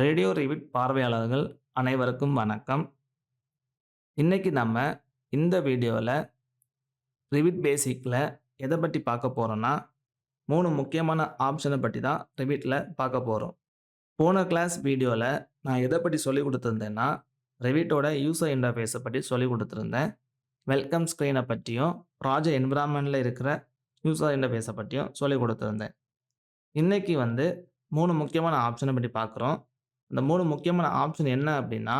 Radio Revit பார்வையாளர்கள் அனைவருக்கும் வணக்கம். இன்றைக்கி நம்ம இந்த வீடியோவில் ரிவிட் பேசிக்கில் எதை பற்றி பார்க்க போகிறோன்னா மூணு முக்கியமான ஆப்ஷனை பற்றி தான் ரிவிட்டில் பார்க்க போகிறோம் போன கிளாஸ் வீடியோவில் நான் எதை பற்றி சொல்லி கொடுத்துருந்தேன்னா ரிவிட்டோட யூசர் இன்டர்ஃபேஸை பற்றி சொல்லி கொடுத்துருந்தேன். வெல்கம் ஸ்க்ரீனை பற்றியும் ப்ராஜெக்ட் என்விரான்மெண்ட்டில் இருக்கிற யூசர் இன்டர்ஃபேஸை பற்றியும் சொல்லி கொடுத்துருந்தேன். இன்றைக்கி வந்து மூணு முக்கியமான ஆப்ஷனை பற்றி பார்க்குறோம். இந்த மூணு முக்கியமான ஆப்ஷன் என்ன அப்படின்னா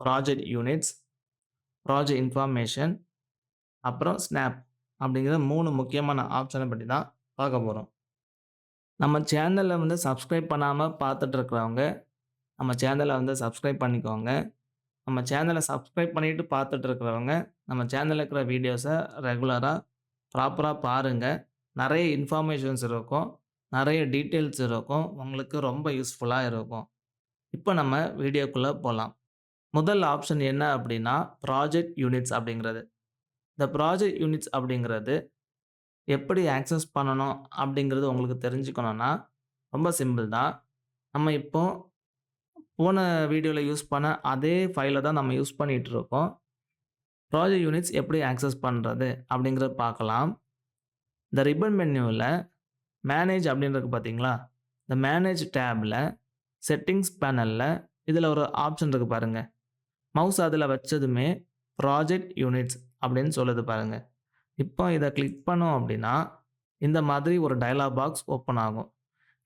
ப்ராஜெக்ட் யூனிட்ஸ் ப்ராஜெக்ட் இன்ஃபார்மேஷன் அப்புறம் ஸ்னாப் அப்படிங்கிற மூணு முக்கியமான ஆப்ஷனை பற்றி தான் பார்க்க போகிறோம் நம்ம சேனலில் வந்து சப்ஸ்கிரைப் பண்ணாமல் பார்த்துட்டு இருக்கிறவங்க நம்ம சேனலை வந்து சப்ஸ்கிரைப் பண்ணிக்கோங்க. நம்ம சேனலை சப்ஸ்கிரைப் பண்ணிட்டு பார்த்துட்டு இருக்கிறவங்க நம்ம சேனலில் இருக்கிற வீடியோஸை ரெகுலராக ப்ராப்பராக பாருங்கள் நிறைய இன்ஃபர்மேஷன்ஸ் இருக்கும். நிறைய டீட்டெயில்ஸ் இருக்கும். உங்களுக்கு ரொம்ப யூஸ்ஃபுல்லாக இருக்கும். இப்போ நம்ம வீடியோக்குள்ளே போகலாம் முதல் ஆப்ஷன் என்ன அப்படின்னா ப்ராஜெக்ட் யூனிட்ஸ் அப்படிங்கிறது. இந்த ப்ராஜெக்ட் யூனிட்ஸ் அப்படிங்கிறது எப்படி ஆக்சஸ் பண்ணணும் அப்படிங்கிறது உங்களுக்கு தெரிஞ்சுக்கணுன்னா ரொம்ப சிம்பிள் தான். நம்ம இப்போ போன வீடியோவில் யூஸ் பண்ண அதே ஃபைலை தான் நம்ம யூஸ் பண்ணிகிட்டு இருக்கோம். ப்ராஜெக்ட் யூனிட்ஸ் எப்படி ஆக்சஸ் பண்ணுறது அப்படிங்கிறத பார்க்கலாம். இந்த ரிப்பன் மென்யூவில் மேனேஜ் அப்படின்றது பார்த்தீங்களா இந்த மேனேஜ் டேபில் செட்டிங்ஸ் பேனலில் இதில் ஒரு ஆப்ஷன் இருக்குது பாருங்கள் மவுஸ் அதில் வச்சதுமே ப்ராஜெக்ட் யூனிட்ஸ் அப்படின்னு சொல்லுது பாருங்கள் இப்போ இதை கிளிக் பண்ணோம் அப்படின்னா இந்த மாதிரி ஒரு டயலாக் பாக்ஸ் ஓப்பன் ஆகும்.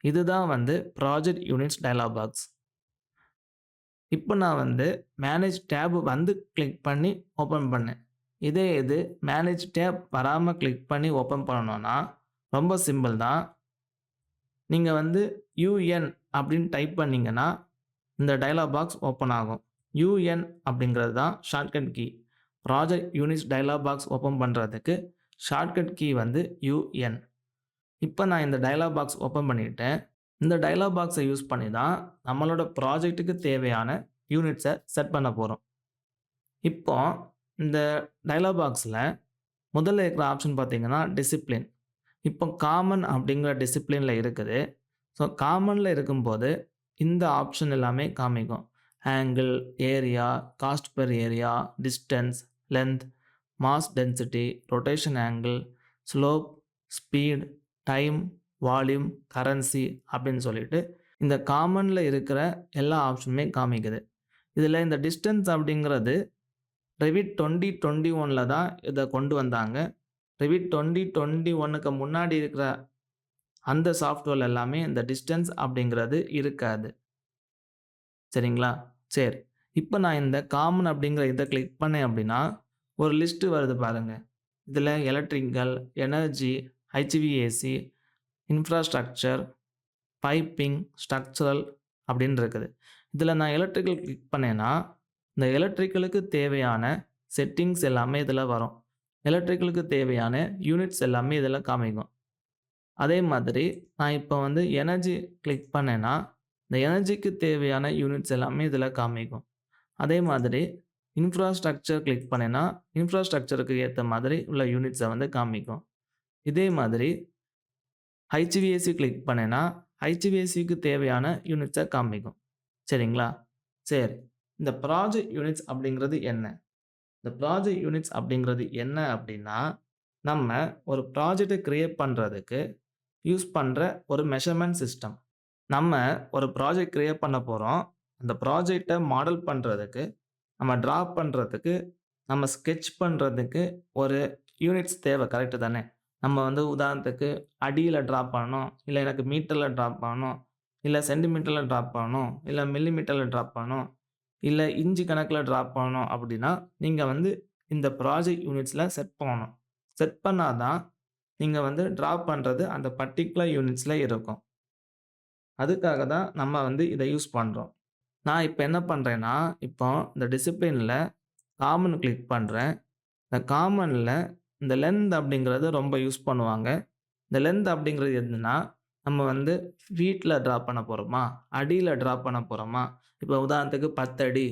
இதுதான் வந்து ப்ராஜெக்ட் யூனிட்ஸ் டயலாக் பாக்ஸ் இப்போ நான் வந்து மேனேஜ் டேப் வந்து கிளிக் பண்ணி ஓப்பன் பண்ணேன். இதே இது மேனேஜ் டேப் வராமல் கிளிக் பண்ணி ஓப்பன் பண்ணணும்னா ரொம்ப சிம்பிள் தான். நீங்கள் வந்து யூஎன் அப்படின்னு டைப் பண்ணிங்கன்னா இந்த டைலாக் பாக்ஸ் ஓப்பன் ஆகும். யூஎன் அப்படிங்கிறது தான் shortcut key project units dialog box open பண்ணுறதுக்கு ஷார்ட்கட் கீ வந்து யூஎன் இப்போ நான் இந்த டைலாக் பாக்ஸ் ஓப்பன் பண்ணிட்டேன். இந்த டைலாக் பாக்ஸை யூஸ் பண்ணி தான் நம்மளோட ப்ராஜெக்ட்டுக்கு தேவையான யூனிட்ஸை செட் பண்ண போகிறோம் இப்போ இந்த டைலாக் பாக்ஸில் முதல்ல இருக்கிற ஆப்ஷன் பார்த்தீங்கன்னா டிசிப்ளின் இப்போ காமன் அப்படிங்கிற டிசிப்ளினில் இருக்குது. ஸோ காமனில் இருக்கும்போது இந்த ஆப்ஷன் எல்லாமே காமிக்கும். Angle area cost per area distance length mass density rotation angle slope speed time volume currency அப்படின்னு சொல்லிட்டு இந்த காமனில் இருக்கிற எல்லா ஆப்ஷனுமே காமிக்குது. இதில் இந்த டிஸ்டன்ஸ் அப்படிங்கிறது ரெவிட் டுவெண்ட்டி டுவெண்ட்டி ஒனில் தான் இதை கொண்டு வந்தாங்க. ரெவிட் டுவெண்ட்டி டுவெண்ட்டி ஒன்னுக்கு முன்னாடி இருக்கிற அந்த சாஃப்ட்வேர் எல்லாமே இந்த டிஸ்டன்ஸ் அப்படிங்கிறது இருக்காது. சரிங்களா? சரி. இப்போ நான் இந்த காமன் அப்படிங்கிற இதை கிளிக் பண்ணேன் அப்படின்னா ஒரு லிஸ்ட்டு வருது பாருங்கள் இதில் electrical energy HVAC infrastructure piping structural அப்படின்னு இருக்குது. இதில் நான் எலக்ட்ரிக்கல் கிளிக் பண்ணேன்னா இந்த எலக்ட்ரிக்கலுக்கு தேவையான செட்டிங்ஸ் எல்லாமே இதில் வரும். எலக்ட்ரிக்கலுக்கு தேவையான யூனிட்ஸ் எல்லாமே இதெல்லாம் காமிக்கும். அதே மாதிரி நான் இப்போ வந்து எனர்ஜி கிளிக் பண்ணேன்னா இந்த எனர்ஜிக்கு தேவையான யூனிட்ஸ் எல்லாமே இதில் காமிக்கும். அதே மாதிரி இன்ஃப்ராஸ்ட்ரக்சர் கிளிக் பண்ணேன்னா இன்ஃப்ராஸ்ட்ரக்சருக்கு ஏற்ற மாதிரி உள்ள யூனிட்ஸை வந்து காமிக்கும். இதே மாதிரி ஹைச்விஎஸ்சி கிளிக் பண்ணேன்னா ஹைச்விஎஸ்சிக்கு தேவையான யூனிட்ஸை காமிக்கும். சரிங்களா? சரி இந்த ப்ராஜெக்ட் யூனிட்ஸ் அப்படிங்கிறது என்ன? இந்த ப்ராஜெக்ட் யூனிட்ஸ் அப்படிங்கிறது என்ன அப்படின்னா நம்ம ஒரு ப்ராஜெக்டை க்ரியேட் பண்ணுறதுக்கு யூஸ் பண்ணுற ஒரு மெஷர்மெண்ட் சிஸ்டம். நம்ம ஒரு ப்ராஜெக்ட் க்ரியேட் பண்ண போகிறோம் அந்த ப்ராஜெக்டை மாடல் பண்ணுறதுக்கு நம்ம ட்ரா பண்ணுறதுக்கு நம்ம ஸ்கெட்ச் பண்ணுறதுக்கு ஒரு யூனிட்ஸ் தேவை. கரெக்டு தானே? நம்ம வந்து உதாரணத்துக்கு அடியில் ட்ரா பண்ணணும் இல்லை எனக்கு மீட்டரில் ட்ரா பண்ணணும் இல்லை சென்டிமீட்டரில் ட்ரா பண்ணணும் இல்லை மில்லிமீட்டரில் ட்ரா பண்ணணும் இல்லை இன்ச்சு கணக்கில் ட்ராப் பண்ணணும் அப்படின்னா நீங்கள் வந்து இந்த ப்ராஜெக்ட் யூனிட்ஸில் செட் பண்ணணும். செட் பண்ணால் தான் நீங்கள் வந்து ட்ராப் பண்ணுறது அந்த பர்டிகுலர் யூனிட்ஸில் இருக்கும். அதுக்காக தான் நம்ம வந்து இதை யூஸ் பண்ணுறோம் நான் இப்போ என்ன பண்ணுறேன்னா இப்போ இந்த டிசிப்ளினில் காமன் கிளிக் பண்ணுறேன் இந்த காமனில் இந்த லென்த் அப்படிங்கிறது ரொம்ப யூஸ் பண்ணுவாங்க. இந்த லென்த் அப்படிங்கிறது எதுனா நம்ம வந்து வீட்டில் ட்ரா பண்ண போகிறோமா அடியில் ட்ரா பண்ண போகிறோமா இப்போ உதாரணத்துக்கு பத்து அடி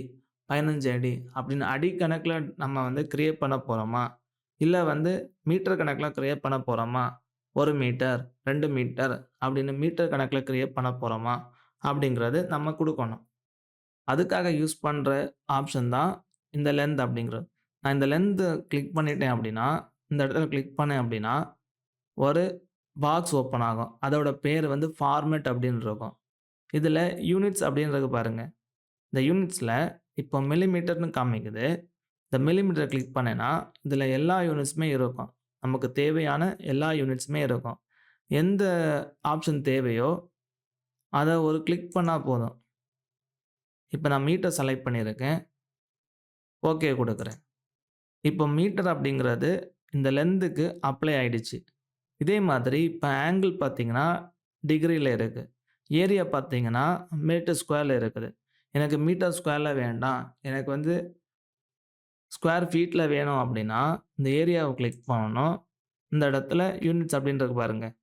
பதினஞ்சு அடி அப்படின்னு அடி கணக்கில் நம்ம வந்து க்ரியேட் பண்ண போகிறோமா இல்லை வந்து மீட்டர் கணக்கில் க்ரியேட் பண்ண போகிறோமா ஒரு மீட்டர் ரெண்டு மீட்டர் அப்படின்னு மீட்டர் கணக்கில் க்ரியேட் பண்ண போகிறோமா அப்படிங்கிறது நம்ம கொடுக்கணும். அதுக்காக யூஸ் பண்ணுற ஆப்ஷன் தான் இந்த லென்த் அப்படிங்கிறது. நான் இந்த லென்த்து கிளிக் பண்ணிட்டேன் அப்படின்னா, இந்த இடத்துல கிளிக் பண்ணேன் அப்படின்னா, ஒரு பாக்ஸ் ஓப்பன் ஆகும். அதோட பேர் வந்து ஃபார்மேட் அப்படின்னு இருக்கும். இதில் யூனிட்ஸ் அப்படின்றது பாருங்கள் இந்த யூனிட்ஸில் இப்போ மில்லிமீட்டர்னு காமிக்குது. இந்த மில்லிமீட்டர கிளிக் பண்ணேன்னா, இதில் எல்லா யூனிட்ஸுமே இருக்கும். நமக்கு தேவையான எல்லா யூனிட்ஸுமே இருக்கும். எந்த ஆப்ஷன் தேவையோ, அதை ஒரு கிளிக் பண்ணால் போதும். இப்போ நான் மீட்டர் செலக்ட் பண்ணியிருக்கேன். ஓகே கொடுக்குறேன் இப்போ மீட்டர் அப்படிங்கிறது இந்த லென்த்துக்கு அப்ளை ஆயிடுச்சு. இதே மாதிரி இப்போ ஆங்கிள் பார்த்தீங்கன்னா, டிகிரியில் இருக்குது ஏரியா பார்த்தீங்கன்னா, மீட்டர் ஸ்கொயரில் இருக்குது. எனக்கு மீட்டர் ஸ்கொயரில் வேண்டாம். எனக்கு வந்து ஸ்கொயர் ஃபீட்டில் வேணும் அப்படின்னா, இந்த ஏரியாவை கிளிக் பண்ணணும். இந்த இடத்துல யூனிட்ஸ் அப்படின்றது பாருங்கள்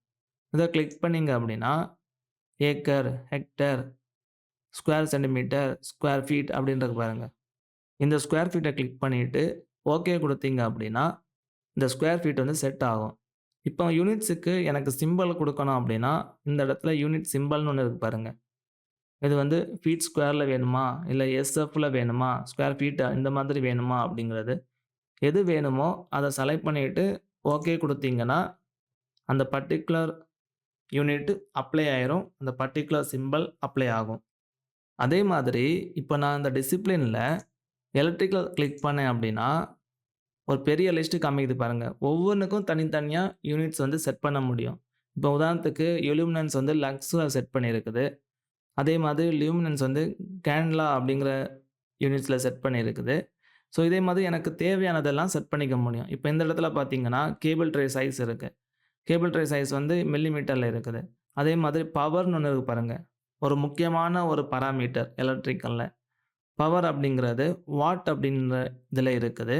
பாருங்க. கிளிக் பண்ணிங்க அப்படின்னா, acre, hectare square centimetre, square feet அப்படின்றது பாருங்கள் இந்த ஸ்கொயர் ஃபீட்டை கிளிக் பண்ணிவிட்டு ஓகே கொடுத்தீங்க அப்படின்னா, இந்த ஸ்கொயர் ஃபீட் வந்து செட் ஆகும். இப்போ யூனிட்ஸுக்கு எனக்கு சிம்பல் கொடுக்கணும் அப்படின்னா, இந்த இடத்துல யூனிட் சிம்பல்னு ஒன்று இருக்கு பாருங்கள் இது வந்து ஃபீட் ஸ்கொயரில் வேணுமா? இல்லை எஸ்எஃப்ல வேணுமா? ஸ்கொயர் ஃபீட் இந்த மாதிரி வேணுமா? அப்படிங்கிறது. எது வேணுமோ அதை செலக்ட் பண்ணிட்டு, ஓகே கொடுத்தீங்கன்னா அந்த பர்ட்டிகுலர் யூனிட் அப்ளை ஆயிரும். அந்த பர்ட்டிகுலர் சிம்பல் அப்ளை ஆகும். அதே மாதிரி இப்போ நான் இந்த டிசிப்ளினில் எலக்ட்ரிக்கல் கிளிக் பண்ணேன் அப்படின்னா, ஒரு பெரிய லிஸ்ட்டு காமிக்குது பாருங்கள் ஒவ்வொன்றுக்கும் தனித்தனியாக யூனிட்ஸ் வந்து செட் பண்ண முடியும். இப்போ உதாரணத்துக்கு எலுமினன்ஸ் வந்து லக்ஸில் செட் பண்ணியிருக்குது. அதே மாதிரி லியூமினன்ஸ் வந்து கேன்லா அப்படிங்கிற யூனிட்ஸில் செட் பண்ணியிருக்குது. ஸோ இதே மாதிரி எனக்கு தேவையானதெல்லாம் செட் பண்ணிக்க முடியும். இப்போ இந்த இடத்துல பார்த்தீங்கன்னா, கேபிள் ட்ரே சைஸ் இருக்குது கேபிள் ட்ரே சைஸ் வந்து மில்லிமீட்டரில் இருக்குது. அதே மாதிரி பவர்னு ஒன்று இருக்கு பாருங்கள் ஒரு முக்கியமான ஒரு பராமீட்டர் எலக்ட்ரிக்கலில் பவர் அப்படிங்கிறது வாட் அப்படின்ற இதில் இருக்குது.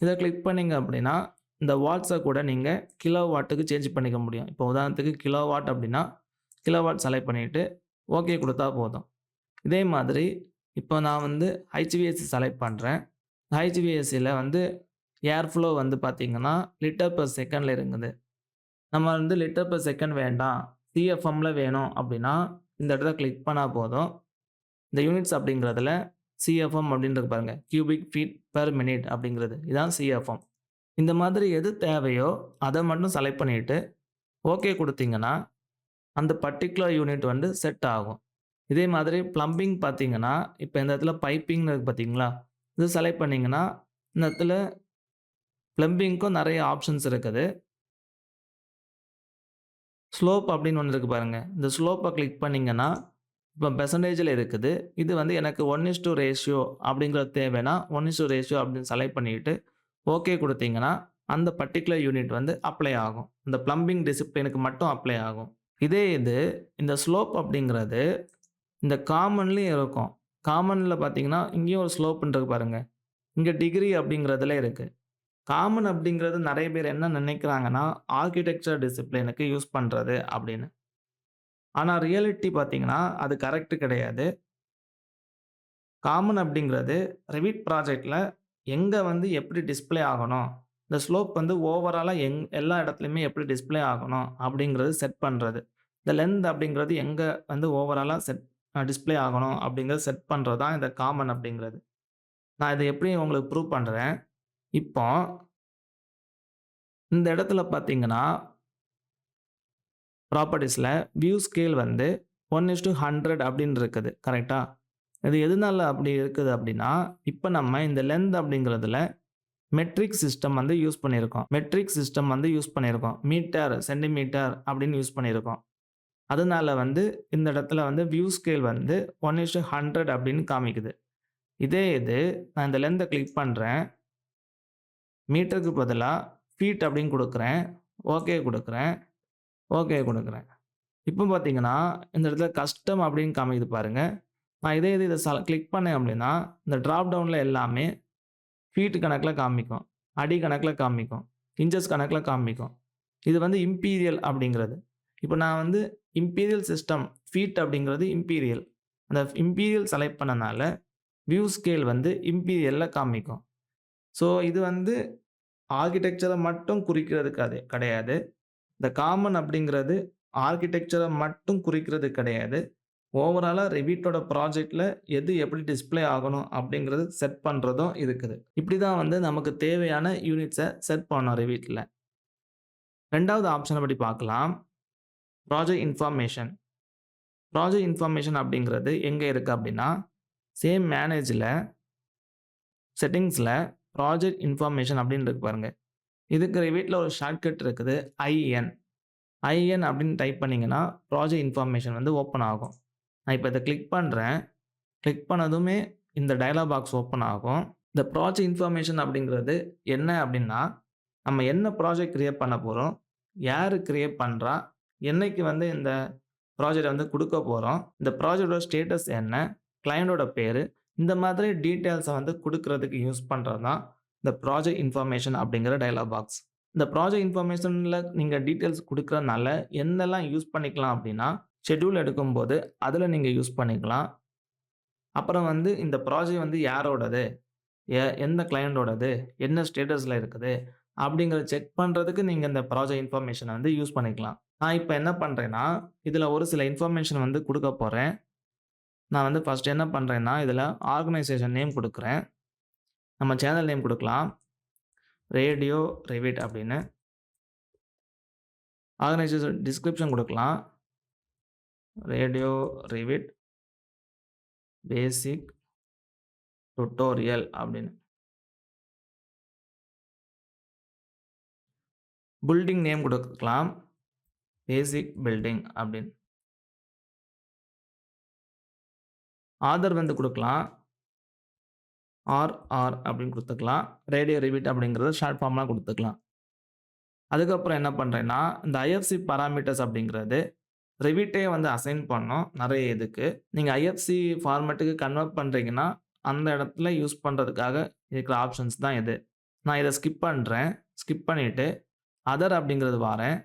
இதை கிளிக் பண்ணீங்க அப்படின்னா, இந்த வாட்ஸை கூட நீங்கள் கிலோ வாட்டுக்கு சேஞ்ச் பண்ணிக்க முடியும். இப்போ உதாரணத்துக்கு கிலோ வாட் அப்படின்னா, கிலோ வாட் செலக்ட் பண்ணிவிட்டு ஓகே கொடுத்தா போதும். இதே மாதிரி இப்போ நான் வந்து HVAC செலக்ட் பண்ணுறேன் HVACல வந்து ஏர் ஃப்ளோ வந்து பார்த்திங்கன்னா லிட்டர் பர் செகண்ட்ல இருக்குது. நம்ம வந்து லிட்டர் பர் செகண்ட் வேண்டாம். சிஎஃப்எம்மில் வேணும் அப்படின்னா, இந்த இடத்த கிளிக் பண்ணால் போதும். இந்த யூனிட்ஸ் அப்படிங்கிறதுல சிஎஃப்எம் அப்படின்றது பாருங்கள் பாருங்க. கியூபிக் ஃபீட் பெர் மினிட் அப்படிங்கிறது. இதான் சிஎஃப்எம். இந்த மாதிரி எது தேவையோ அதை மட்டும் செலக்ட் பண்ணிட்டு, ஓகே கொடுத்தீங்கன்னா அந்த பர்ட்டிகுலர் யூனிட் வந்து செட் ஆகும். இதே மாதிரி ப்ளம்பிங் பார்த்தீங்கன்னா, இப்போ இந்த இடத்துல பைப்பிங்னு இருக்குது பார்த்தீங்களா? இது செலக்ட் பண்ணிங்கன்னா இந்த இடத்துல ப்ளம்பிங்க்கும் நிறைய ஆப்ஷன்ஸ் இருக்குது. ஸ்லோப் அப்படின்னு ஒன்று இருக்குது பாருங்க. இந்த ஸ்லோப்பை கிளிக் பண்ணிங்கன்னா இப்போ பெர்சன்டேஜில் இருக்குது. இது வந்து எனக்கு 1:2 ரேஷியோ அப்படிங்கிறது தேவைன்னா, 1:2 ரேஷியோ அப்படின்னு செலக்ட் பண்ணிட்டு, ஓகே கொடுத்தீங்கன்னா அந்த பர்ட்டிகுலர் யூனிட் வந்து அப்ளை ஆகும். இந்த பிளம்பிங் டிசிப்ளினுக்கு மட்டும் அப்ளை ஆகும். இதே இது இந்த ஸ்லோப் அப்படிங்கிறது இந்த காமன்லேயும் இருக்கும். காமனில் பார்த்தீங்கன்னா, இங்கேயும் ஒரு ஸ்லோப்புன்றது பாருங்கள் இங்கே டிகிரி அப்படிங்கிறதுல இருக்குது காமன் அப்படிங்கிறது நிறைய பேர் என்ன நினைக்கிறாங்கன்னா, ஆர்க்கிடெக்சர் டிசிப்ளினுக்கு யூஸ் பண்ணுறது அப்படின்னு. ஆனால் ரியாலிட்டி பார்த்தீங்கன்னா, அது கரெக்டு கிடையாது. காமன் அப்படிங்கிறது ரெவிட் ப்ராஜெக்டில் எங்கே வந்து எப்படி டிஸ்ப்ளே ஆகணும், இந்த ஸ்லோப் வந்து ஓவராலாக எங் எல்லா இடத்துலையுமே எப்படி டிஸ்ப்ளே ஆகணும்? அப்படிங்கிறது செட் பண்ணுறது இந்த லென்த் அப்படிங்கிறது எங்கே வந்து ஓவராலாக செட் டிஸ்பிளே டிஸ்ப்ளே ஆகணும்? அப்படிங்கிறது செட் பண்ணுறது தான் இந்த காமன் அப்படிங்கிறது. நான் இதை எப்படி உங்களுக்கு ப்ரூவ் பண்ணுறேன் இப்போ இந்த இடத்துல பார்த்தீங்கன்னா ப்ராப்பர்ட்டிஸில் வியூ ஸ்கேல் வந்து 1:100 அப்படின்னு இருக்குது. கரெக்டாக இது எதனால அப்படி இருக்குது அப்படின்னா, இப்போ நம்ம இந்த லென்த் அப்படிங்கிறதுல மெட்ரிக் சிஸ்டம் வந்து யூஸ் பண்ணியிருக்கோம். மெட்ரிக் சிஸ்டம் வந்து யூஸ் பண்ணியிருக்கோம். மீட்டர், சென்டிமீட்டர் அப்படின்னு யூஸ் பண்ணியிருக்கோம். அதனால வந்து இந்த இடத்துல வந்து வியூ ஸ்கேல் வந்து 1:100 அப்படின்னு காமிக்குது. இதே இது நான் இந்த லென்த்தை கிளிக் பண்ணுறேன் மீட்டருக்கு பதிலாக ஃபீட் அப்படின்னு கொடுக்குறேன் ஓகே கொடுக்குறேன் ஓகே கொடுக்குறேன் இப்போ பார்த்தீங்கன்னா, இந்த இடத்துல கஸ்டம் அப்படின்னு காமிக்குது பாருங்கள் நான் இதே இது இதை ச கிளிக் பண்ணேன் அப்படின்னா, இந்த ட்ராப் டவுனில் எல்லாமே ஃபீட் கணக்கில் காமிக்கும். அடி கணக்கில் காமிக்கும். இன்ச்சஸ் கணக்கில் காமிக்கும். இது வந்து இம்பீரியல் அப்படிங்கிறது. இப்போ நான் வந்து இம்பீரியல் சிஸ்டம் ஃபீட் அப்படிங்கிறது இம்பீரியல். அந்த இம்பீரியல் செலக்ட் பண்ணனால, வியூ ஸ்கேல் வந்து இம்பீரியலில் காமிக்கும். ஸோ இது வந்து ஆர்கிடெக்சரை மட்டும் குறிக்கிறது அது கிடையாது. இந்த காமன் அப்படிங்கிறது ஆர்கிடெக்சரை மட்டும் குறிக்கிறது கிடையாது. ஓவராலாக ரெவிட்டோட ப்ராஜெக்டில் எது எப்படி டிஸ்ப்ளே ஆகணும் அப்படிங்கிறது செட் பண்ணுறதும் இருக்குது. இப்படி தான் வந்து நமக்கு தேவையான யூனிட்ஸை செட் பண்ணோம் ரெவிட்டில் ரெண்டாவது ஆப்ஷனை படி பார்க்கலாம். ப்ராஜெக்ட் இன்ஃபர்மேஷன் ப்ராஜெக்ட் இன்ஃபர்மேஷன் அப்படிங்கிறது எங்கே இருக்குது அப்படின்னா சேம் மேனேஜில் செட்டிங்ஸில் ப்ராஜெக்ட் இன்ஃபர்மேஷன் அப்படின்னு இருக்கு பாருங்கள் இதுக்கு வீட்டில் ஒரு ஷார்ட்கட் இருக்குது. ஐஎன் ஐஎன் அப்படின்னு டைப் பண்ணிங்கன்னா ப்ராஜெக்ட் இன்ஃபர்மேஷன் வந்து ஓப்பன் ஆகும். நான் இப்போ இதை கிளிக் பண்ணுறேன் கிளிக் பண்ணதுமே இந்த டயலாக் பாக்ஸ் ஓப்பன் ஆகும். இந்த ப்ராஜெக்ட் இன்ஃபர்மேஷன் அப்படிங்கிறது என்ன அப்படின்னா நம்ம என்ன ப்ராஜெக்ட் க்ரியேட் பண்ண போகிறோம் யார் க்ரியேட் பண்ணுறா என்னைக்கு வந்து இந்த ப்ராஜெக்ட் வந்து கொடுக்க போகிறோம் இந்த ப்ராஜெக்டோட ஸ்டேட்டஸ் என்ன கிளையண்டோட பேர் இந்த மாதிரி டீட்டெயில்ஸை வந்து கொடுக்கறதுக்கு யூஸ் பண்ணுறது தான் இந்த ப்ராஜெக்ட் இன்ஃபர்மேஷன் அப்படிங்கிற டயலாக் பாக்ஸ் இந்த ப்ராஜெக்ட் இன்ஃபர்மேஷனில் நீங்கள் டீட்டெயில்ஸ் கொடுக்குறதுனால என்னெல்லாம் யூஸ் பண்ணிக்கலாம் அப்படின்னா ஷெட்யூல் எடுக்கும்போது அதில் நீங்கள் யூஸ் பண்ணிக்கலாம். அப்புறம் வந்து இந்த ப்ராஜெக்ட் வந்து யாரோடது? எ எந்த கிளையண்டோடது என்ன ஸ்டேட்டஸில் இருக்குது? அப்படிங்கிறத செக் பண்ணுறதுக்கு நீங்கள் இந்த ப்ராஜெக்ட் இன்ஃபர்மேஷனை வந்து யூஸ் பண்ணிக்கலாம். நான் இப்போ என்ன பண்ணுறேன்னா இதில் ஒரு சில இன்ஃபர்மேஷன் வந்து கொடுக்க போகிறேன் நான் வந்து ஃபஸ்ட் என்ன பண்ணுறேன்னா இதில் ஆர்கனைசேஷன் நேம் கொடுக்குறேன். நம்ம சேனல் நேம் கொடுக்கலாம். ரேடியோ ரெவிட் அப்படின்னு. ஆர்கனைசேஷன் டிஸ்கிரிப்ஷன் கொடுக்கலாம். ரேடியோ ரிவிட் பேசிக் டுட்டோரியல் அப்படின்னு. பில்டிங் நேம் கொடுக்கலாம். பேசிக் பில்டிங் அப்படின்னு. ஆதர் வந்து கொடுக்கலாம். ஆர் ஆர் அப்படின்னு கொடுத்துக்கலாம். ரேடியோ ரிவிட் அப்படிங்கிறத ஷார்ட் ஃபார்ம்லாம் கொடுத்துக்கலாம். அதுக்கப்புறம் என்ன பண்ணுறேன்னா இந்த ஐஎஃப்சி பராமீட்டர்ஸ் அப்படிங்கிறது ரிவிட்டே வந்து அசைன் பண்ணோம். நிறைய இதுக்கு. நீங்கள் ஐஎஃப்சி ஃபார்மேட்டுக்கு கன்வெர்ட் பண்ணுறீங்கன்னா அந்த இடத்துல யூஸ் பண்ணுறதுக்காக இருக்கிற ஆப்ஷன்ஸ் தான் இது. நான் இதை ஸ்கிப் பண்ணுறேன் ஸ்கிப் பண்ணிவிட்டு அதர் அப்படிங்கிறது வரேன்.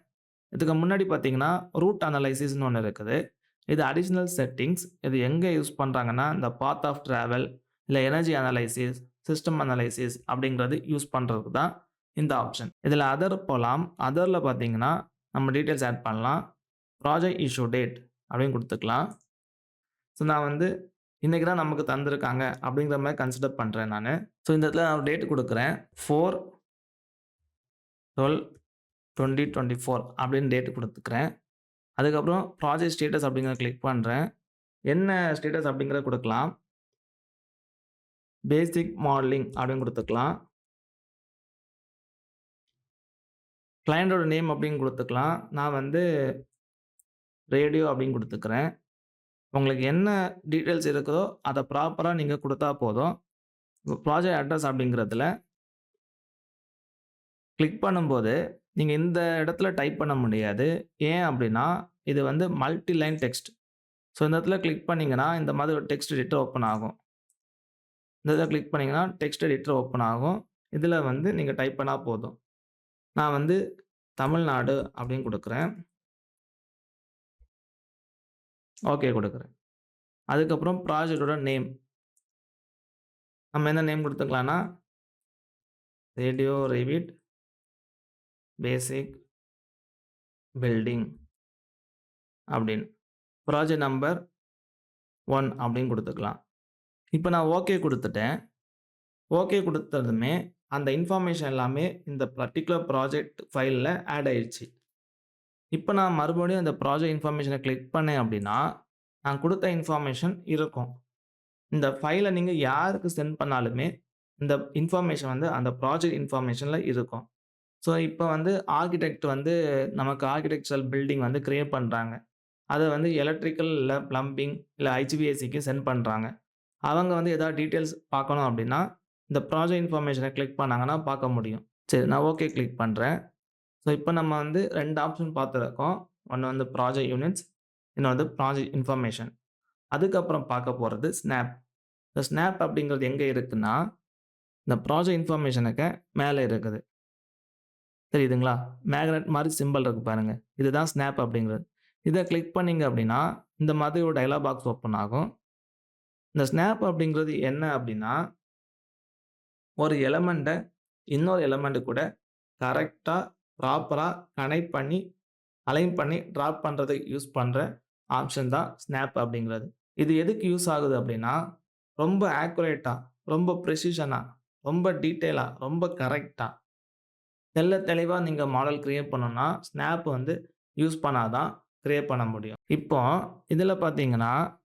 இதுக்கு முன்னாடி பார்த்தீங்கன்னா ரூட் அனலைசிஸ்னு ஒன்று இருக்குது. இது அடிஷ்னல் செட்டிங்ஸ் இது எங்கே யூஸ் பண்ணுறாங்கன்னா இந்த பாத் ஆஃப் ட்ராவல் இல்லை எனர்ஜி அனலைசிஸ் சிஸ்டம் அனலைசிஸ் அப்படிங்கிறது யூஸ் பண்ணுறதுக்கு தான் இந்த ஆப்ஷன் இதில் அதர் போகலாம் அதரில் பார்த்தீங்கன்னா நம்ம டீட்டெயில்ஸ் ஆட் பண்ணலாம். ப்ராஜெக்ட் இஷ்யூ டேட் அப்படின்னு கொடுத்துக்கலாம். ஸோ நான் வந்து இன்றைக்கி தான் நமக்கு தந்திருக்காங்க அப்படிங்கிற மாதிரி கன்சிடர் பண்ணுறேன் நான். ஸோ இந்த இடத்துல நான் டேட் கொடுக்குறேன். Four twelve twenty twenty four அப்படின்னு டேட் கொடுத்துக்கிறேன். அதுக்கப்புறம் ப்ராஜெக்ட் ஸ்டேட்டஸ் அப்படிங்கிற கிளிக் பண்ணுறேன் என்ன ஸ்டேட்டஸ் அப்படிங்கிறத கொடுக்கலாம். பேசிக் மாடலிங் அப்படின்னு கொடுத்துக்கலாம். கிளையண்டோட நேம் அப்படின்னு கொடுத்துக்கலாம். நான் வந்து ரேடியோ அப்படின்னு கொடுத்துக்கிறேன். உங்களுக்கு என்ன டீட்டெயில்ஸ் இருக்குதோ அதை ப்ராப்பராக நீங்கள் கொடுத்தா போதும். ப்ராஜெக்ட் அட்ரஸ் அப்படிங்கிறதுல கிளிக் பண்ணும்போது நீங்கள் இந்த இடத்துல டைப் பண்ண முடியாது. ஏன் அப்படின்னா இது வந்து மல்டி லைன் டெக்ஸ்ட் ஸோ இந்த இடத்துல கிளிக் பண்ணிங்கன்னா இந்த மாதிரி ஒரு டெக்ஸ்ட் எடிட்டர் ஓப்பன் ஆகும். இந்த இதை கிளிக் பண்ணிங்கன்னா டெக்ஸ்ட் எடிட்டர் ஓப்பன் ஆகும். இதில் வந்து நீங்கள் டைப் பண்ணால் போதும். நான் வந்து தமிழ்நாடு அப்படின்னு கொடுக்குறேன். ஓகே கொடுக்குறேன். அதுக்கப்புறம் ப்ராஜெக்டோட நேம் நம்ம என்ன நேம் கொடுத்துக்கலான்னா ரேடியோ ரிவிட் பேசிக் பில்டிங் அப்படின்னு. ப்ராஜெக்ட் நம்பர் ஒன் அப்படின்னு கொடுத்துக்கலாம். இப்போ நான் ஓகே கொடுத்துட்டேன். ஓகே கொடுத்ததுமே அந்த இன்ஃபர்மேஷன் எல்லாமே இந்த பர்டிகுலர் ப்ராஜெக்ட் ஃபைலில் ஆட் ஆயிடுச்சு இப்போ நான் மறுபடியும் அந்த ப்ராஜெக்ட் இன்ஃபர்மேஷனை கிளிக் பண்ணேன் அப்படின்னா நான் கொடுத்த இன்ஃபர்மேஷன் இருக்கும். இந்த ஃபைலை நீங்கள் யாருக்கு சென்ட் பண்ணாலுமே இந்த இன்ஃபர்மேஷன் வந்து அந்த ப்ராஜெக்ட் இன்ஃபர்மேஷனில் இருக்கும். ஸோ இப்போ வந்து ஆர்கிடெக்ட் வந்து நமக்கு ஆர்கிடெக்சரல் பில்டிங் வந்து க்ரியேட் பண்ணுறாங்க அதை வந்து எலக்ட்ரிக்கல் இல்லை ப்ளம்பிங் இல்லை ஹெச்பிஎஸ்சிக்கு சென்ட் பண்ணுறாங்க அவங்க வந்து எதாவது டீட்டெயில்ஸ் பார்க்கணும் அப்படின்னா இந்த ப்ராஜெக்ட் இன்ஃபர்மேஷனை கிளிக் பண்ணாங்கன்னா பார்க்க முடியும். சரி நான் ஓகே கிளிக் பண்ணுறேன் ஸோ இப்போ நம்ம வந்து ரெண்டு ஆப்ஷன் பார்த்துருக்கோம். ஒன்று வந்து ப்ராஜெக்ட் யூனிட்ஸ் இன்னொன்று வந்து ப்ராஜெக்ட் இன்ஃபர்மேஷன் அதுக்கப்புறம் பார்க்க போகிறது ஸ்னாப் இந்த ஸ்னாப் அப்படிங்கிறது எங்கே இருக்குன்னா இந்த ப்ராஜெக்ட் இன்ஃபர்மேஷனுக்கு மேலே இருக்குது. தெரியுதுங்களா? மேக்னெட் மாதிரி சிம்பிள் இருக்குது பாருங்கள் இதுதான் ஸ்னாப் அப்படிங்கிறது. இதை கிளிக் பண்ணிங்க அப்படின்னா இந்த மாதிரி ஒரு டைலாக் பாக்ஸ் ஓப்பன் ஆகும். இந்த ஸ்னாப் அப்படிங்கிறது என்ன அப்படின்னா ஒரு எலமெண்ட்டை இன்னொரு எலமெண்ட்டு கூட கரெக்டாக ப்ராப்பராக கனெக்ட் பண்ணி அலைன் பண்ணி ட்ராப் பண்ணுறதுக்கு யூஸ் பண்ணுற ஆப்ஷன் தான் ஸ்னாப் அப்படிங்கிறது. இது எதுக்கு யூஸ் ஆகுது அப்படின்னா, ரொம்ப ஆக்குரேட்டாக ரொம்ப ப்ரெசிஷனாக ரொம்ப டீட்டெயிலாக ரொம்ப கரெக்டாக தெல்ல தெளிவாக நீங்கள் மாடல் க்ரியேட் பண்ணோன்னா ஸ்னாப் வந்து யூஸ் பண்ணாதான் தான் பண்ண முடியும். இப்போ இதில் பார்த்தீங்கன்னா,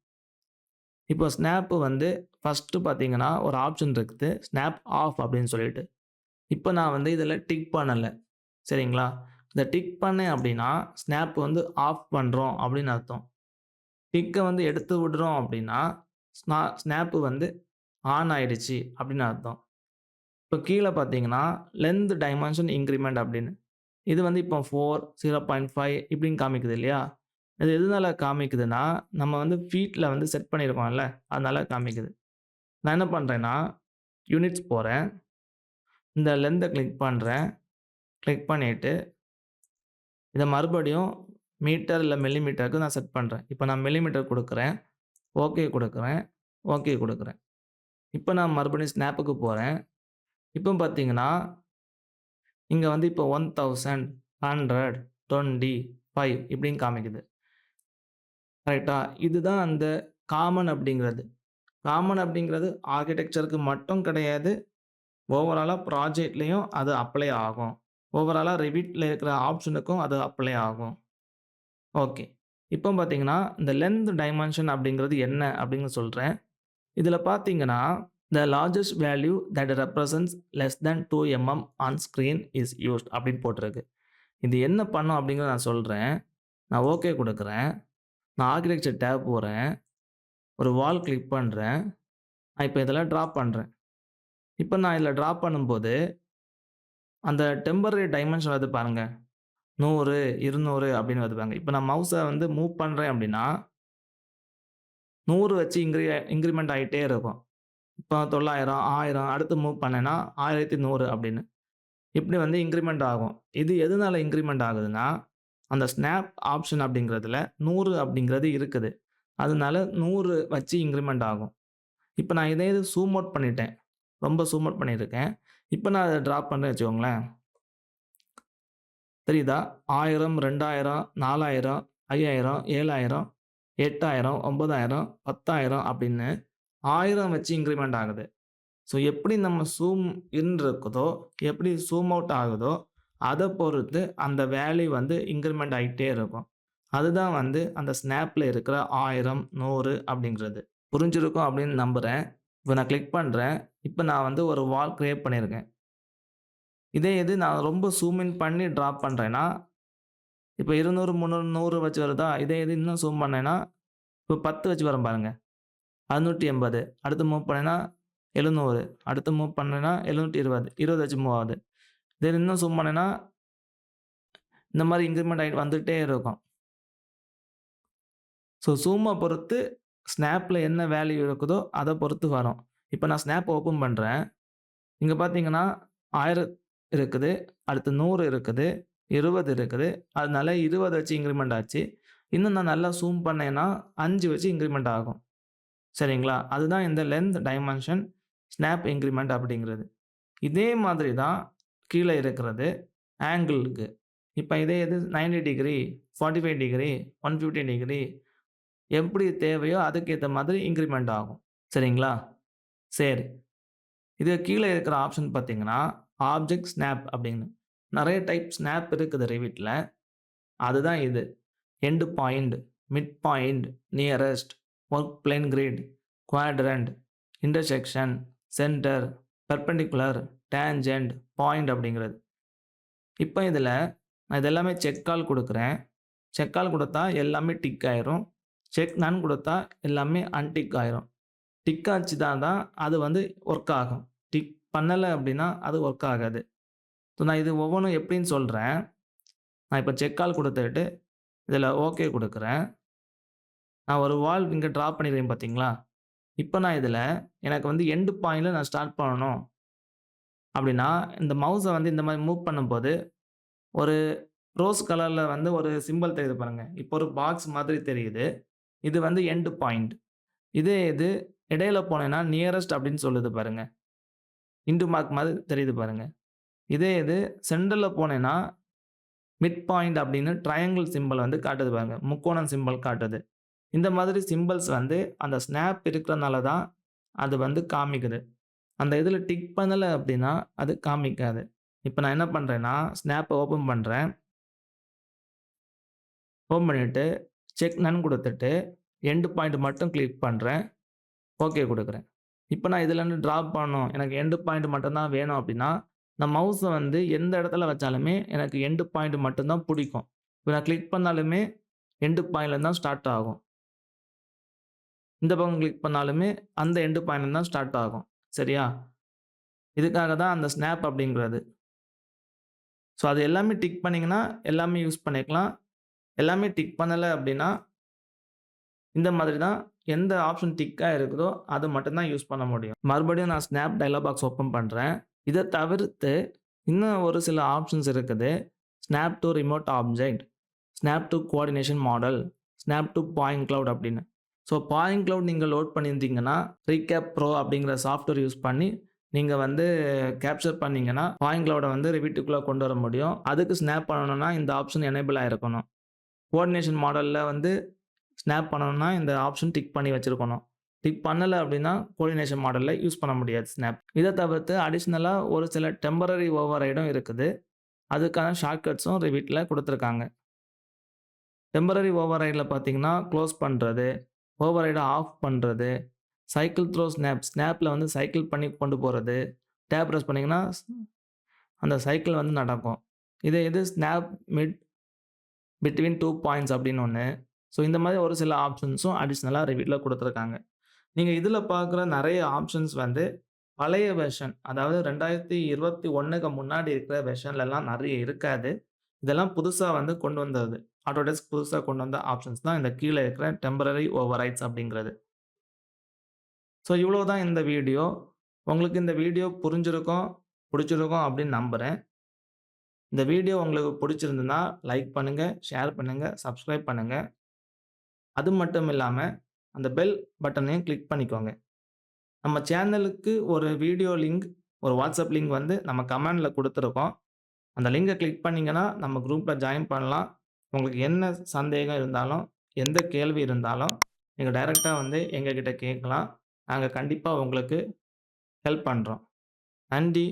இப்போ ஸ்னாப் வந்து ஃபர்ஸ்ட்டு பார்த்தீங்கன்னா, ஒரு ஆப்ஷன் இருக்குது. ஸ்னாப் ஆஃப் அப்படின்னு சொல்லிட்டு. இப்போ நான் வந்து இதில் டிக் பண்ணலை சரிங்களா? இந்த டிக் பண்ணேன் அப்படின்னா, ஸ்னாப் வந்து ஆஃப் பண்ணுறோம் அப்படின்னு அர்த்தம். டிக்கை வந்து எடுத்து விடுறோம் அப்படின்னா, ஸ்னா ஸ்னாப்பு வந்து ஆன் ஆயிடுச்சு அப்படின்னு அர்த்தம். இப்போ கீழே பார்த்தீங்கன்னா, லென்த் டைமென்ஷன் இன்க்ரிமெண்ட் அப்படின்னு. இது வந்து இப்போ 4, 0.5 இப்படின்னு காமிக்குது இல்லையா? இது எதனால காமிக்குதுன்னா, நம்ம வந்து ஃபீட்டில் வந்து செட் பண்ணியிருக்கோம்ல, அதனால காமிக்குது. நான் என்ன பண்ணுறேன்னா யூனிட்ஸ் போகிறேன் இந்த லென்த்தை கிளிக் பண்ணுறேன் கிளிக் பண்ணிவிட்டு இதை மறுபடியும் மீட்டர் இல்லை மில்லிமீட்டருக்கு நான் செட் பண்ணுறேன் இப்போ நான் மில்லிமீட்டர் கொடுக்குறேன். ஓகே கொடுக்குறேன். ஓகே கொடுக்குறேன். இப்போ நான் மறுபடியும் ஸ்னாப்புக்கு போகிறேன் இப்போ பார்த்தீங்கன்னா, இங்கே வந்து இப்போ 1000, 100, 25 இப்படின்னு காமிக்குது. கரெக்டாக இதுதான் அந்த காமன் அப்படிங்கிறது. காமன் அப்படிங்கிறது ஆர்கிடெக்சருக்கு மட்டும் கிடையாது. ஓவராலாக ப்ராஜெக்ட்லேயும் அது அப்ளை ஆகும். ஓவராலாக ரெவிட்டில் இருக்கிற ஆப்ஷனுக்கும் அது அப்ளை ஆகும். ஓகே. இப்போ பார்த்தீங்கன்னா, இந்த லென்த் டைமென்ஷன் அப்படிங்கிறது என்ன அப்படின்னு சொல்கிறேன் இதில் பார்த்தீங்கன்னா, "the largest value that represents less than two mm on screen is used" அப்படின்னு போட்டிருக்கு. இது என்ன பண்ணும் அப்படிங்கிறத நான் சொல்கிறேன் நான் ஓகே கொடுக்குறேன் நான் ஆர்கிடெக்சர் டேப் போகிறேன் ஒரு வால் கிளிக் பண்ணுறேன் நான் இப்போ இதெல்லாம் ட்ராப் பண்ணுறேன் இப்போ நான் இதில் ட்ராப் பண்ணும்போது அந்த டெம்பரரி டைமென்ஷன் வருது பாருங்கள் நூறு இருநூறு அப்படின்னு வருவாங்க இப்போ நான் மவுஸை வந்து மூவ் பண்ணுறேன் அப்படின்னா நூறு வச்சு இன்கிரி இன்க்ரிமெண்ட் ஆகிட்டே இருக்கும். இப்போ 900, 1000 அடுத்து மூவ் பண்ணேன்னா 1100 அப்படின்னு. இப்படி வந்து இன்க்ரிமெண்ட் ஆகும். இது எதனால இன்க்ரிமெண்ட் ஆகுதுன்னா, அந்த ஸ்னாப் ஆப்ஷன் அப்படிங்கிறதுல நூறு அப்படிங்கிறது இருக்குது. அதனால நூறு வச்சு இன்க்ரிமெண்ட் ஆகும். இப்போ நான் இதே இது ஜூம் அவுட் பண்ணிட்டேன். ரொம்ப ஜூம் அவுட் பண்ணியிருக்கேன். இப்போ நான் அதை ட்ராப் பண்ணுறேன் வச்சுக்கோங்களேன். தெரியுதா? ஆயிரம் ரெண்டாயிரம் நாலாயிரம் ஐயாயிரம் ஏழாயிரம் எட்டாயிரம் ஒன்பதாயிரம் பத்தாயிரம் அப்படின்னு ஆயிரம் வச்சு இன்க்ரிமெண்ட் ஆகுது. ஸோ எப்படி நம்ம ஜூம் இன் இருக்குதோ, எப்படி ஜூம் அவுட் ஆகுதோ, அதை பொறுத்து அந்த வேல்யூ வந்து இன்க்ரிமெண்ட் ஆகிட்டே இருக்கும். அதுதான் வந்து அந்த ஸ்னாப்பில் இருக்கிற ஆயிரம் நூறு அப்படிங்கிறது. புரிஞ்சிருக்கும் அப்படின்னு நம்புகிறேன் இப்போ நான் கிளிக் பண்ணுறேன் இப்போ நான் வந்து ஒரு வால் க்ரியேட் பண்ணியிருக்கேன். இதே இது நான் ரொம்ப ஜூம் இன் பண்ணி ட்ராப் பண்ணுறேன்னா இப்போ 200, 300, 100 வச்சு வருதா? இதே இது இன்னும் ஜூம் பண்ணேன்னா, இப்போ 10 வச்சு வரும் பாருங்க. 680 அடுத்து மூவ் பண்ணேன்னா 700 அடுத்து மூவ் பண்ணேன்னா 720 20 வச்சு மூவ் ஆகுது. தென் இன்னும் ஜூம் பண்ணேன்னா இந்த மாதிரி இன்க்ரிமெண்ட் ஆகிட்டு வந்துகிட்டே இருக்கும். ஸோ சூமை பொறுத்து ஸ்னாப்பில் என்ன வேல்யூ இருக்குதோ, அதை பொறுத்து வரும். இப்போ நான் ஸ்னாப் ஓப்பன் பண்ணுறேன் இங்கே பார்த்தீங்கன்னா ஆயிரம் இருக்குது. அடுத்து நூறு இருக்குது. 20 இருக்குது. அதனால 20 வச்சு இன்க்ரிமெண்ட் ஆச்சு. இன்னும் நான் நல்லா சூம் பண்ணேன்னா அஞ்சு வச்சு இன்க்ரிமெண்ட் ஆகும். சரிங்களா? அதுதான் இந்த லென்த் டைமென்ஷன் ஸ்னாப் இன்க்ரிமெண்ட் அப்படிங்கிறது. இதே மாதிரி தான் கீழே இருக்கிறது ஆங்கிளுக்கு இப்போ இதே இது 90 டிகிரி, 45 டிகிரி, 150 டிகிரி எப்படி தேவையோ அதுக்கேற்ற மாதிரி இன்க்ரிமெண்ட் ஆகும். சரிங்களா? சரி. இது கீழே இருக்கிற ஆப்ஷன் பார்த்தீங்கன்னா, ஆப்ஜெக்ட் ஸ்னாப் அப்படின்னு. நிறைய டைப் ஸ்னாப் இருக்குது ரிவிட்ல. அதுதான் இது. End point, mid point, nearest, work plane grid, quadrant, intersection, centre, perpendicular, tangent point அப்படிங்கிறது. இப்போ இதில் நான் இதெல்லாமே செக்கால் செக் கால் கொடுத்தா செக் கால் எல்லாமே டிக் ஆயிரும். செக் நன் கொடுத்தா எல்லாமே அன்டிக் ஆயிரும். டிக் ஆச்சு தான் அது வந்து ஒர்க் ஆகும். டிக் பண்ணலை அப்படின்னா அது ஒர்க் ஆகாது. ஸோ நான் இது ஒவ்வொன்றும் எப்படின்னு சொல்கிறேன் நான் இப்போ செக் கால் இதில் ஓகே கொடுக்குறேன் நான் ஒரு வால் இங்கே ட்ரா பண்ணிடுறேன் பார்த்தீங்களா? இப்போ நான் இதில் எனக்கு வந்து எண்டு பாயிண்டில் நான் ஸ்டார்ட் பண்ணணும். அப்படின்னா, இந்த மவுஸை வந்து இந்த மாதிரி மூவ் பண்ணும்போது, ஒரு ரோஸ் கலரில் வந்து ஒரு சிம்பல் தெரியுது பாருங்கள் இப்போ ஒரு பாக்ஸ் மாதிரி தெரியுது. இது வந்து எண்டு பாயிண்ட். இதே இது இடையில போனேன்னா நியரஸ்ட் அப்படின்னு சொல்லுது பாருங்க. இன்டு மார்க் மாதிரி தெரியுது பாருங்க. இதே இது சென்டரில் போனேன்னா, மிட் பாயிண்ட் அப்படின்னு ட்ரையாங்கிள் சிம்பிள் வந்து காட்டுது பாருங்க. முக்கோணம் சிம்பல் காட்டுது. இந்த மாதிரி சிம்பிள்ஸ் வந்து அந்த ஸ்னாப் இருக்கிறனால தான் அது வந்து காமிக்குது. அந்த இதில் டிக் பண்ணலை அப்படின்னா, அது காமிக்காது. இப்போ நான் என்ன பண்ணுறேன்னா ஸ்னாப்பை ஓப்பன் பண்ணுறேன் ஓப்பன் பண்ணிவிட்டு செக் நன் கொடுத்துட்டு எண்டு பாயிண்ட் மட்டும் கிளிக் பண்ணுறேன் ஓகே கொடுக்குறேன் இப்போ நான் இதுலேருந்து ட்ராப் பண்ணணும். எனக்கு எண்டு பாயிண்ட் மட்டும்தான் வேணும் அப்படின்னா, நான் மவுஸை வந்து எந்த இடத்துல வச்சாலுமே எனக்கு எண்டு பாயிண்ட் மட்டும்தான் பிடிக்கும் இப்போ நான் கிளிக் பண்ணாலுமே எண்டு பாயிண்ட்ல தான் ஸ்டார்ட் ஆகும். இந்த பக்கம் கிளிக் பண்ணாலுமே அந்த எண்டு பாயிண்ட்ல தான் ஸ்டார்ட் ஆகும். சரியா? இதுக்காக தான் அந்த ஸ்னாப் அப்படிங்கிறது. ஸோ அது எல்லாமே டிக் பண்ணிங்கன்னா எல்லாமே யூஸ் பண்ணிக்கலாம். எல்லாமே டிக் பண்ணலை அப்படின்னா இந்த மாதிரி தான் எந்த ஆப்ஷன் டிக்காக இருக்குதோ, அது மட்டும்தான் யூஸ் பண்ண முடியும். மறுபடியும் நான் ஸ்னாப் டயலாக் பாக்ஸ் ஓப்பன் பண்ணுறேன் இதை தவிர்த்து இன்னும் ஒரு சில ஆப்ஷன்ஸ் இருக்குது. Snap to remote object, snap to coordination model, snap to point cloud அப்படின்னு. ஸோ பாயிண்ட் கிளவுட் நீங்கள் லோட் பண்ணியிருந்தீங்கன்னா, ரீகேப் ப்ரோ அப்படிங்கிற சாஃப்ட்வேர் யூஸ் பண்ணி நீங்கள் வந்து கேப்சர் பண்ணீங்கன்னா, பாயிண்ட் கிளவுட வந்து ரிவீட்டுக்குள்ளே கொண்டு வர முடியும். அதுக்கு ஸ்னாப் பண்ணணும்னா இந்த ஆப்ஷன் எனேபிள் ஆகிருக்கணும் கோஆர்டினேஷன் மாடலில் வந்து ஸ்னாப் பண்ணணும்னா இந்த ஆப்ஷன் டிக் பண்ணி வச்சுருக்கணும் டிக் பண்ணலை அப்படின்னா, கோஆர்டினேஷன் மாடலில் யூஸ் பண்ண முடியாது ஸ்னாப். இதை தவிர்த்து அடிஷ்னலாக ஒரு சில டெம்பரரி ஓவர்ரைடும் இருக்குது. அதுக்கான ஷார்ட்கட்ஸும் ரிவீட்டில் கொடுத்துருக்காங்க டெம்பரரி ஓவர் ஓவர்ரைட்ல பார்த்தீங்கன்னா, பண்ணுறது ஓவர் ரைடை ஆஃப் பண்ணுறது சைக்கிள் த்ரோ ஸ்னாப், ஸ்னாப்பில் வந்து சைக்கிள் பண்ணி கொண்டு போகிறது டேப் ப்ரெஸ் பண்ணிங்கன்னா அந்த சைக்கிள் வந்து நடக்கும். இதே இது snap mid between two points அப்படின்னு ஒன்று ஸோ இந்த மாதிரி ஒரு சில ஆப்ஷன்ஸும் அடிஷ்னலாக ரிவ்யூவில் கொடுத்துருக்காங்க நீங்கள் இதில் பார்க்குற நிறைய ஆப்ஷன்ஸ் வந்து பழைய வெர்ஷன் அதாவது 2021க்கு முன்னாடி இருக்கிற வெர்ஷன்லலாம் நிறைய இருக்காது. இதெல்லாம் புதுசாக வந்து கொண்டு வந்தது. ஆட்டோடெஸ்க் புதுசாக கொண்டு வந்த ஆப்ஷன்ஸ் தான் இந்த கீழே இருக்கிற டெம்பரரி ஓவர்ரைட்ஸ் அப்படிங்கிறது. ஸோ இவ்வளோ தான் இந்த வீடியோ. உங்களுக்கு இந்த வீடியோ புரிஞ்சிருக்கும், பிடிச்சிருக்கும் அப்படின்னு நம்புகிறேன் இந்த வீடியோ உங்களுக்கு புடிச்சிருந்ததுன்னா, லைக் பண்ணுங்கள் ஷேர் பண்ணுங்கள் சப்ஸ்கிரைப் பண்ணுங்கள் அது மட்டும் இல்லாமல் அந்த பெல் பட்டனையும் கிளிக் பண்ணிக்கோங்க. நம்ம சேனலுக்கு ஒரு வீடியோ லிங்க், ஒரு வாட்ஸ்அப் லிங்க் வந்து நம்ம கமெண்டில் கொடுத்துருக்கோம் அந்த லிங்கை கிளிக் பண்ணீங்கன்னா, நம்ம குரூப்பில் ஜாயின் பண்ணலாம். உங்களுக்கு என்ன சந்தேகம் இருந்தாலும், எந்த கேள்வி இருந்தாலும், நீங்கள் டைரெக்டாக வந்து எங்ககிட்ட கேட்கலாம். நாங்கள் கண்டிப்பாக உங்களுக்கு ஹெல்ப் பண்ணுறோம் நன்றி.